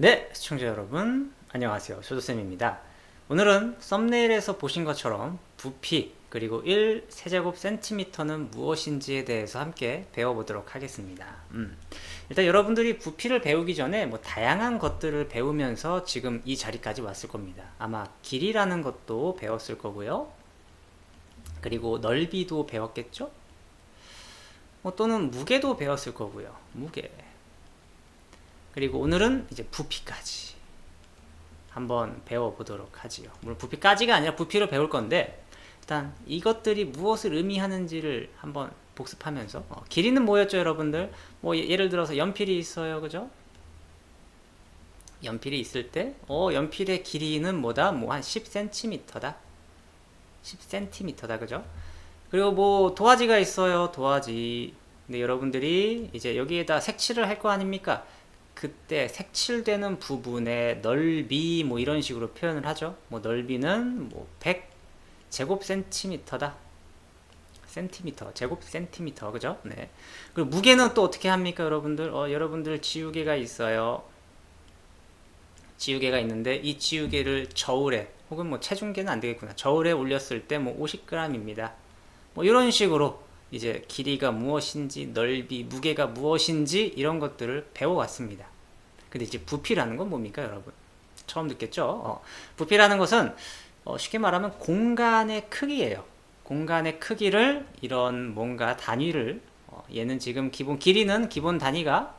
네, 시청자 여러분, 안녕하세요. 조조쌤입니다. 오늘은 썸네일에서 보신 것처럼 부피 그리고 1 세제곱 센티미터는 무엇인지에 대해서 함께 배워보도록 하겠습니다. 음. 일단 여러분들이 부피를 배우기 전에 뭐 다양한 것들을 배우면서 지금 이 자리까지 왔을 겁니다. 아마 길이라는 것도 배웠을 거고요. 그리고 넓이도 배웠겠죠? 뭐 또는 무게도 배웠을 거고요. 무게. 그리고 오늘은 이제 부피까지 한번 배워보도록 하지요. 물론 부피까지가 아니라 부피를 배울 건데 일단 이것들이 무엇을 의미하는지를 한번 복습하면서 어, 길이는 뭐였죠 여러분들? 뭐 예- 예를 들어서 연필이 있어요 그죠? 연필이 있을 때 어, 연필의 길이는 뭐다? 뭐 한 10cm다 10cm다 그죠? 그리고 뭐 도화지가 있어요 도화지 근데 여러분들이 이제 여기에다 색칠을 할 거 아닙니까? 그때 색칠되는 부분의 넓이 뭐 이런 식으로 표현을 하죠. 뭐 넓이는 뭐 100 제곱 센티미터다. 센티미터, 제곱 센티미터, 그죠? 네. 그리고 무게는 또 어떻게 합니까, 여러분들? 어, 여러분들 지우개가 있어요. 지우개가 있는데 이 지우개를 저울에 혹은 뭐 체중계는 안 되겠구나. 저울에 올렸을 때 뭐 50g입니다. 뭐 이런 식으로 이제 길이가 무엇인지 넓이 무게가 무엇인지 이런 것들을 배워왔습니다. 근데 이제 부피라는 건 뭡니까 여러분? 처음 듣겠죠? 어, 부피라는 것은 어, 쉽게 말하면 공간의 크기예요. 공간의 크기를 이런 뭔가 단위를 어, 얘는 지금 기본 길이는 기본 단위가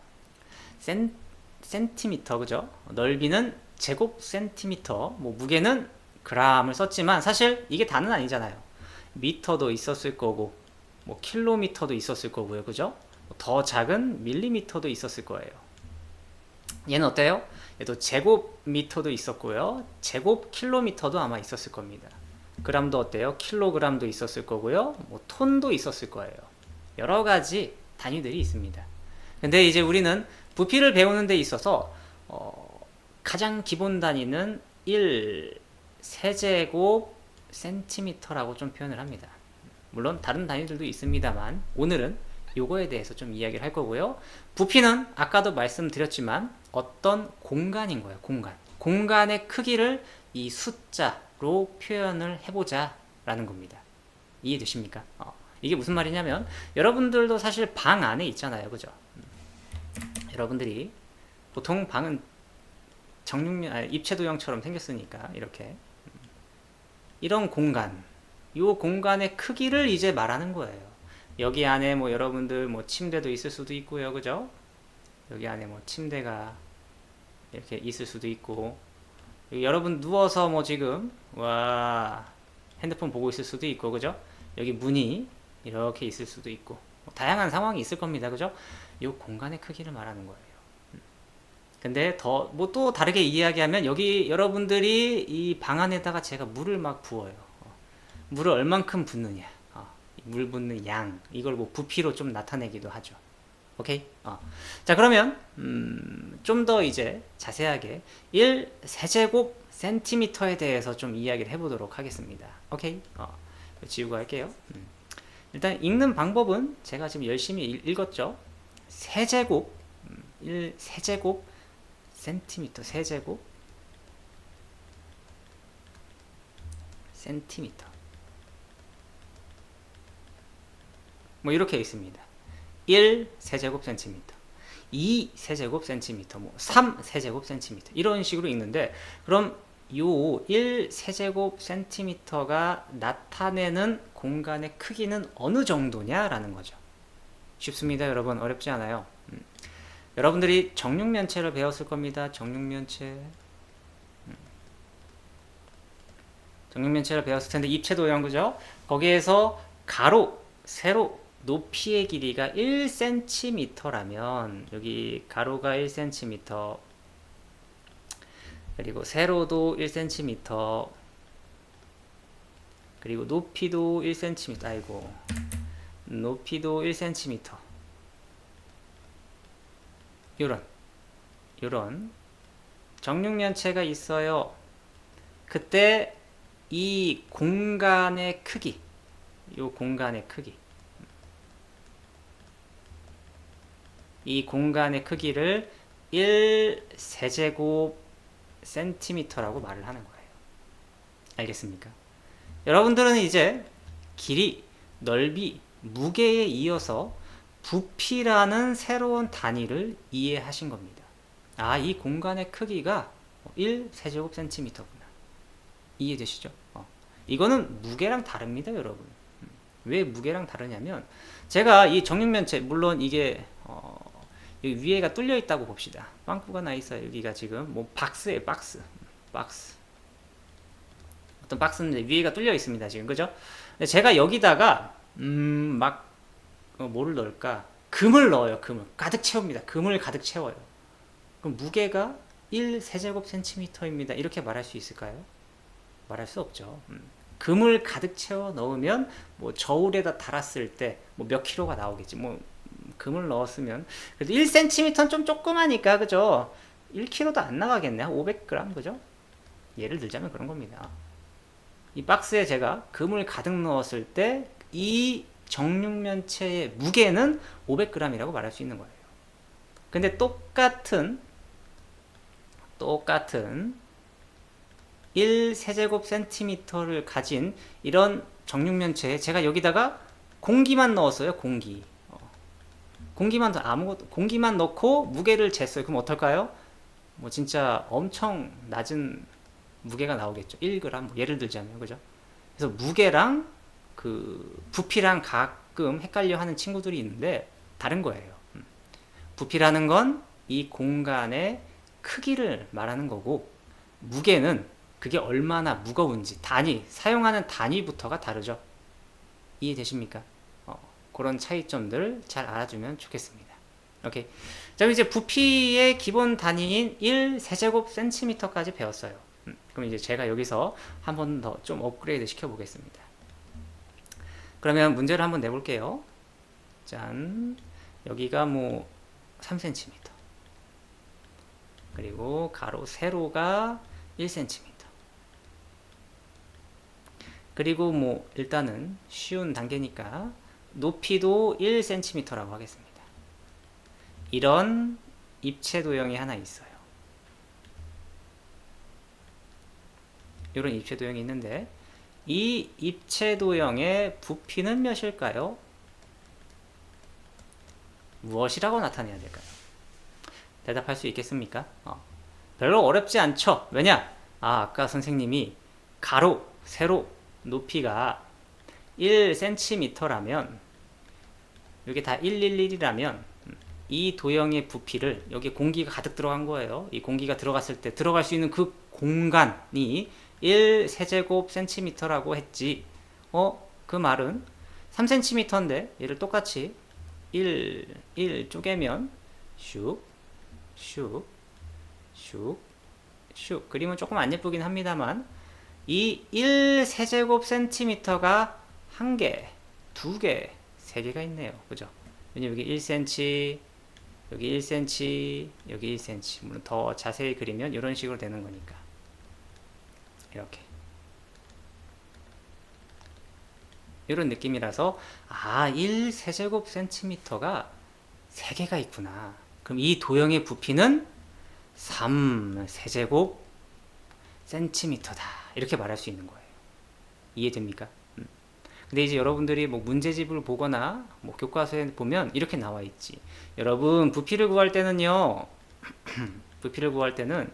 센, 센티미터 그죠? 넓이는 제곱 센티미터 뭐 무게는 그람을 썼지만 사실 이게 다는 아니잖아요. 미터도 있었을 거고 뭐 킬로미터도 있었을 거고요. 그죠? 더 작은 밀리미터도 있었을 거예요. 얘는 어때요? 얘도 제곱미터도 있었고요. 제곱 킬로미터도 아마 있었을 겁니다. 그람도 어때요? 킬로그램도 있었을 거고요. 뭐 톤도 있었을 거예요. 여러 가지 단위들이 있습니다. 근데 이제 우리는 부피를 배우는 데 있어서 어, 가장 기본 단위는 1 세제곱 센티미터라고 좀 표현을 합니다. 물론 다른 단위들도 있습니다만 오늘은 요거에 대해서 좀 이야기를 할 거고요. 부피는 아까도 말씀드렸지만 어떤 공간인 거예요. 공간. 공간의 크기를 이 숫자로 표현을 해보자 라는 겁니다. 이해되십니까? 어, 이게 무슨 말이냐면 여러분들도 사실 방 안에 있잖아요. 그죠? 음. 여러분들이 보통 방은 정육면 아니, 입체도형처럼 생겼으니까 이렇게 음. 이런 공간 요 공간의 크기를 이제 말하는 거예요. 여기 안에 뭐 여러분들 뭐 침대도 있을 수도 있고요. 그죠? 여기 안에 뭐 침대가 이렇게 있을 수도 있고 여러분 누워서 뭐 지금 와 핸드폰 보고 있을 수도 있고 그죠? 여기 문이 이렇게 있을 수도 있고 뭐 다양한 상황이 있을 겁니다. 그죠? 요 공간의 크기를 말하는 거예요. 음. 근데 더 뭐 또 다르게 이야기하면 여기 여러분들이 이 방 안에다가 제가 물을 막 부어요. 어, 물을 얼만큼 붓느냐. 어, 물 붓는 양 이걸 뭐 부피로 좀 나타내기도 하죠. 오케이. 어. 자 그러면 음, 좀 더 이제 자세하게 1 세제곱 센티미터에 대해서 좀 이야기를 해보도록 하겠습니다. 오케이. 어. 지우고 할게요. 음. 일단 읽는 방법은 제가 지금 열심히 읽, 읽었죠. 세제곱 음, 1 세제곱 센티미터 세제곱 센티미터 뭐 이렇게 있습니다. 1 세제곱 센티미터, 2 세제곱 센티미터, 뭐3 세제곱 센티미터 이런 식으로 읽는데 그럼 요1 세제곱 센티미터가 나타내는 공간의 크기는 어느 정도냐라는 거죠. 쉽습니다, 여러분. 어렵지 않아요. 음. 여러분들이 정육면체를 배웠을 겁니다. 정육면체. 음. 정육면체를 배웠을 텐데 입체도형 그죠? 거기에서 가로, 세로, 높이의 길이가 1cm라면 여기 가로가 1cm 그리고 세로도 1cm 그리고 높이도 1cm 아이고 높이도 1cm 요런 요런. 정육면체가 있어요. 그때 이 공간의 크기 요 공간의 크기 이 공간의 크기를 1 세제곱 센티미터라고 말을 하는 거예요. 알겠습니까? 여러분들은 이제 길이, 넓이, 무게에 이어서 부피라는 새로운 단위를 이해하신 겁니다. 아, 이 공간의 크기가 1 세제곱 센티미터구나. 이해되시죠? 어. 이거는 무게랑 다릅니다, 여러분. 음. 왜 무게랑 다르냐면 제가 이 정육면체 물론 이게 어, 여기 위에가 뚫려 있다고 봅시다. 빵꾸가 나 있어요. 여기가 지금 뭐 박스에 박스, 박스. 어떤 박스인데 위에가 뚫려 있습니다. 지금 그죠? 제가 여기다가 음막 어, 뭐를 넣을까? 금을 넣어요. 금을 가득 채웁니다. 금을 가득 채워요. 그럼 무게가 1 세제곱 센티미터입니다. 이렇게 말할 수 있을까요? 말할 수 없죠. 음. 금을 가득 채워 넣으면 뭐 저울에다 달았을 때 뭐 몇 킬로가 나오겠지. 뭐 음, 금을 넣었으면 그래도 1cm는 좀 조그마니까 그죠? 1kg도 안 나가겠네. 한 500g 그죠? 예를 들자면 그런 겁니다. 이 박스에 제가 금을 가득 넣었을 때 이 정육면체의 무게는 500g이라고 말할 수 있는 거예요. 근데 똑같은 똑같은 1 세제곱 센티미터를 가진 이런 정육면체에 제가 여기다가 공기만 넣었어요. 공기. 어. 공기만 아무것도 공기만 넣고 무게를 쟀어요. 그럼 어떨까요? 뭐 진짜 엄청 낮은 무게가 나오겠죠. 1g 뭐 예를 들자면 그죠? 그래서 무게랑 그 부피랑 가끔 헷갈려 하는 친구들이 있는데 다른 거예요. 음. 부피라는 건 이 공간의 크기를 말하는 거고 무게는 그게 얼마나 무거운지 단위 사용하는 단위부터가 다르죠. 이해되십니까? 어, 그런 차이점들 잘 알아주면 좋겠습니다. 오케이. 자, 이제 부피의 기본 단위인 1 세제곱 센티미터까지 배웠어요. 음, 그럼 이제 제가 여기서 한 번 더 좀 업그레이드 시켜 보겠습니다. 그러면 문제를 한번 내볼게요. 짠. 여기가 뭐 3cm. 그리고 가로 세로가 1cm. 그리고 뭐 일단은 쉬운 단계니까 높이도 1cm라고 하겠습니다. 이런 입체 도형이 하나 있어요. 이런 입체 도형이 있는데 이 입체 도형의 부피는 몇일까요? 무엇이라고 나타내야 될까요? 대답할 수 있겠습니까? 어. 별로 어렵지 않죠. 왜냐? 아, 아까 선생님이 가로, 세로, 높이가 1cm라면 이게 다 111이라면 이 도형의 부피를 여기 공기가 가득 들어간 거예요. 이 공기가 들어갔을 때 들어갈 수 있는 그 공간이 1 세제곱 센티미터라고 했지. 어? 그 말은 3cm인데 얘를 똑같이 1, 1 쪼개면 슉, 슉, 슉, 슉. 그림은 조금 안 예쁘긴 합니다만 이 1 세제곱 센티미터가 한 개, 두 개, 세 개가 있네요. 그죠? 여기 1cm, 여기 1cm, 여기 1cm. 물론 더 자세히 그리면 이런 식으로 되는 거니까. 이렇게. 이런 느낌이라서 아, 1 세제곱 센티미터가 3개가 있구나. 그럼 이 도형의 부피는 3 세제곱 센티미터다. 이렇게 말할 수 있는 거예요. 이해됩니까? 음. 근데 이제 여러분들이 뭐 문제집을 보거나 뭐 교과서에 보면 이렇게 나와 있지. 여러분 부피를 구할 때는요. 부피를 구할 때는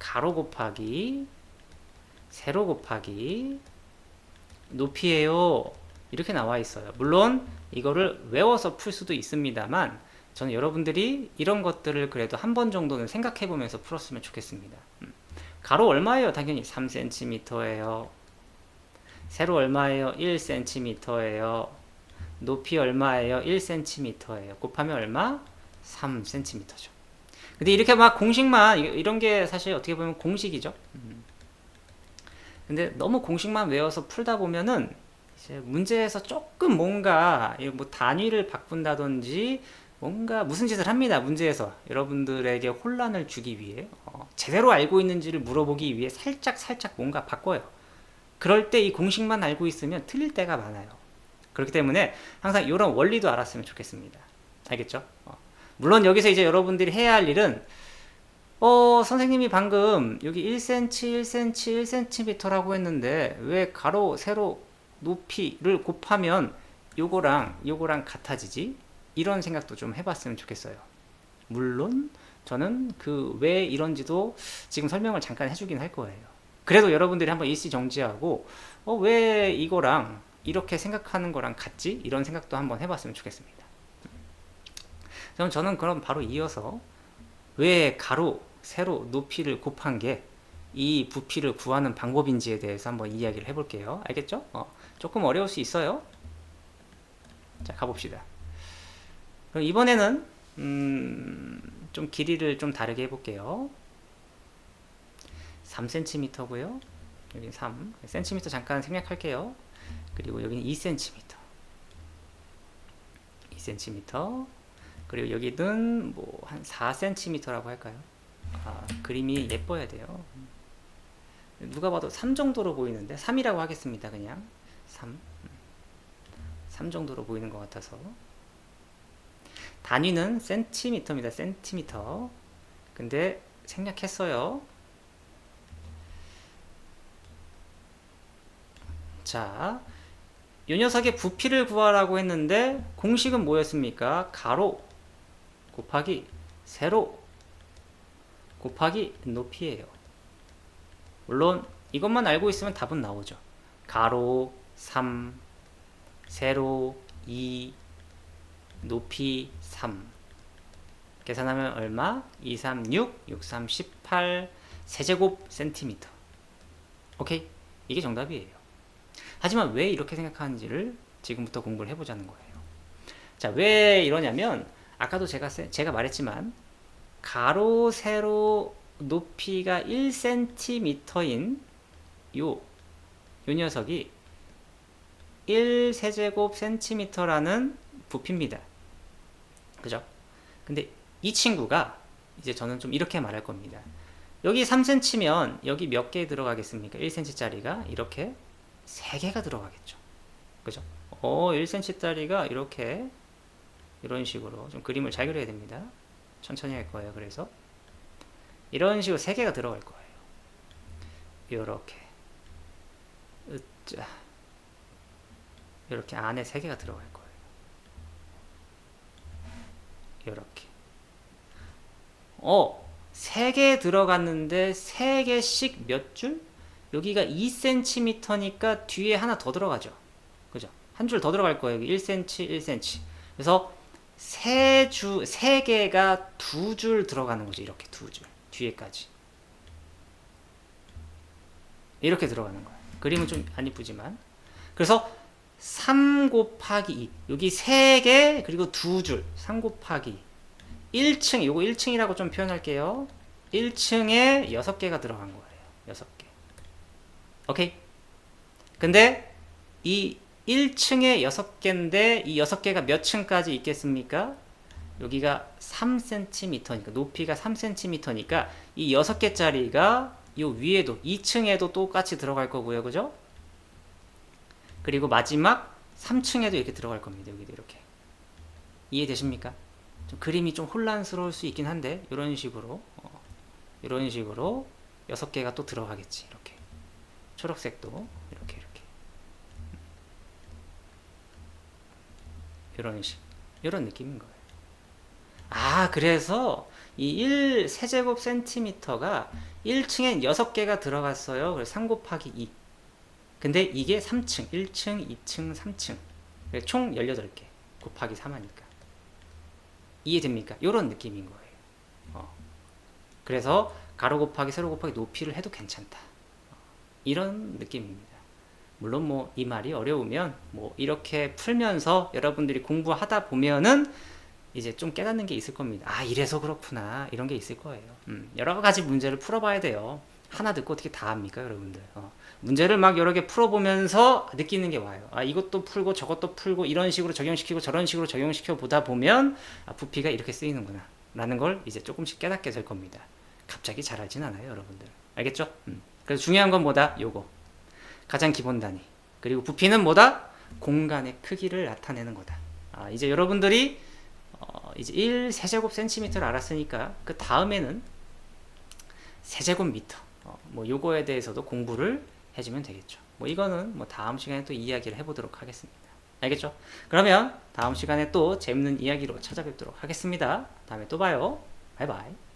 가로 곱하기 세로 곱하기 높이에요. 이렇게 나와 있어요. 물론 이거를 외워서 풀 수도 있습니다만 저는 여러분들이 이런 것들을 그래도 한 번 정도는 생각해 보면서 풀었으면 좋겠습니다. 음. 가로 얼마예요? 당연히 3cm예요. 세로 얼마예요? 1cm예요. 높이 얼마예요? 1cm예요. 곱하면 얼마? 3cm죠. 근데 이렇게 막 공식만 이런 게 사실 어떻게 보면 공식이죠. 음. 근데 너무 공식만 외워서 풀다 보면은 이제 문제에서 조금 뭔가 뭐 단위를 바꾼다든지 뭔가 무슨 짓을 합니다. 문제에서 여러분들에게 혼란을 주기 위해 어, 제대로 알고 있는지를 물어보기 위해 살짝 살짝 뭔가 바꿔요. 그럴 때 이 공식만 알고 있으면 틀릴 때가 많아요. 그렇기 때문에 항상 이런 원리도 알았으면 좋겠습니다. 알겠죠? 어. 물론 여기서 이제 여러분들이 해야 할 일은 어, 선생님이 방금 여기 1cm, 1cm, 1cm라고 했는데 왜 가로, 세로, 높이를 곱하면 요거랑 요거랑 같아지지? 이런 생각도 좀 해봤으면 좋겠어요. 물론 저는 그 왜 이런지도 지금 설명을 잠깐 해주긴 할 거예요. 그래도 여러분들이 한번 일시 정지하고 어, 왜 이거랑 이렇게 생각하는 거랑 같지? 이런 생각도 한번 해봤으면 좋겠습니다. 그럼 저는 그럼 바로 이어서 왜 가로, 세로, 높이를 곱한 게 이 부피를 구하는 방법인지에 대해서 한번 이야기를 해볼게요. 알겠죠? 어, 조금 어려울 수 있어요. 자, 가봅시다. 그럼 이번에는 음, 좀 길이를 좀 다르게 해볼게요. 3cm고요. 여기 3. cm 잠깐 생략할게요. 그리고 여기는 2cm. 2cm. 그리고 여기는 뭐 한 4cm라고 할까요? 아, 그림이 예뻐야 돼요. 누가 봐도 3 정도로 보이는데 3이라고 하겠습니다. 그냥 3. 3 정도로 보이는 것 같아서 단위는 센티미터입니다. 센티미터. 근데 생략했어요. 자, 이 녀석의 부피를 구하라고 했는데 공식은 뭐였습니까? 가로 곱하기 세로 곱하기 높이예요. 물론 이것만 알고 있으면 답은 나오죠. 가로 3, 세로 2, 높이 3. 계산하면 얼마? 2, 3, 6, 6, 3, 18 세제곱 센티미터. 오케이? 이게 정답이에요. 하지만 왜 이렇게 생각하는지를 지금부터 공부를 해보자는 거예요. 자, 왜 이러냐면 아까도 제가 제가 말했지만 가로 세로 높이가 1cm인 요, 요 녀석이 1세제곱 센티미터라는 부피입니다. 그죠? 근데 이 친구가 이제 저는 좀 이렇게 말할 겁니다. 여기 3cm면 여기 몇 개 들어가겠습니까? 1cm짜리가 이렇게 3개가 들어가겠죠. 그죠? 어, 1cm짜리가 이렇게 이런 식으로 좀 그림을 잘 그려야 됩니다. 천천히 할 거예요. 그래서 이런 식으로 3개가 들어갈 거예요. 이렇게 으짜 이렇게 안에 3개가 들어갈 거예요. 이렇게 어, 3개 들어갔는데 3개씩 몇 줄? 여기가 2cm니까 뒤에 하나 더 들어가죠. 그죠? 한 줄 더 들어갈 거예요. 1cm, 1cm. 그래서 세 주, 세 개가 두 줄 들어가는 거죠. 이렇게 두 줄. 뒤에까지. 이렇게 들어가는 거예요. 그림은 좀 안 이쁘지만. 그래서 3 곱하기 2. 여기 3개, 그리고 2줄. 3 곱하기 1층, 요거 1층이라고 좀 표현할게요. 1층에 6개가 들어간 거예요. 6개. 오케이? 근데 이 1층에 6개인데 이 6개가 몇 층까지 있겠습니까? 여기가 3cm니까 높이가 3cm니까 이 6개짜리가 요 위에도 2층에도 똑같이 들어갈 거고요. 그죠? 그리고 마지막 3층에도 이렇게 들어갈 겁니다. 여기도 이렇게. 이해되십니까? 좀 그림이 좀 혼란스러울 수 있긴 한데 이런 식으로 어, 이런 식으로 6개가 또 들어가겠지. 이렇게. 초록색도 이렇게 이렇게. 이런 식. 이런 느낌인 거예요. 아, 그래서 이 1 세제곱 센티미터가 1층엔 6개가 들어갔어요. 그래서 3 곱하기 2. 근데 이게 3층, 1층, 2층, 3층. 총 18개 곱하기 3하니까. 이해됩니까? 이런 느낌인 거예요. 어. 그래서 가로 곱하기 세로 곱하기 높이를 해도 괜찮다. 어. 이런 느낌입니다. 물론 뭐 이 말이 어려우면 뭐 이렇게 풀면서 여러분들이 공부하다 보면은 이제 좀 깨닫는 게 있을 겁니다. 아 이래서 그렇구나 이런 게 있을 거예요. 음, 여러 가지 문제를 풀어봐야 돼요. 하나 듣고 어떻게 다 합니까, 여러분들? 어, 문제를 막 여러 개 풀어보면서 느끼는 게 와요. 아, 이것도 풀고 저것도 풀고 이런 식으로 적용시키고 저런 식으로 적용시켜 보다 보면 아, 부피가 이렇게 쓰이는구나. 라는 걸 이제 조금씩 깨닫게 될 겁니다. 갑자기 잘하진 않아요, 여러분들. 알겠죠? 음. 그래서 중요한 건 뭐다? 요거. 가장 기본 단위. 그리고 부피는 뭐다? 공간의 크기를 나타내는 거다. 아, 이제 여러분들이 어, 이제 1 세제곱 센티미터를 알았으니까 그 다음에는 세제곱 미터. 어, 뭐 요거에 대해서도 공부를 해주면 되겠죠. 뭐 이거는 뭐 다음 시간에 또 이야기를 해보도록 하겠습니다. 알겠죠? 그러면 다음 시간에 또 재밌는 이야기로 찾아뵙도록 하겠습니다. 다음에 또 봐요. 바이바이.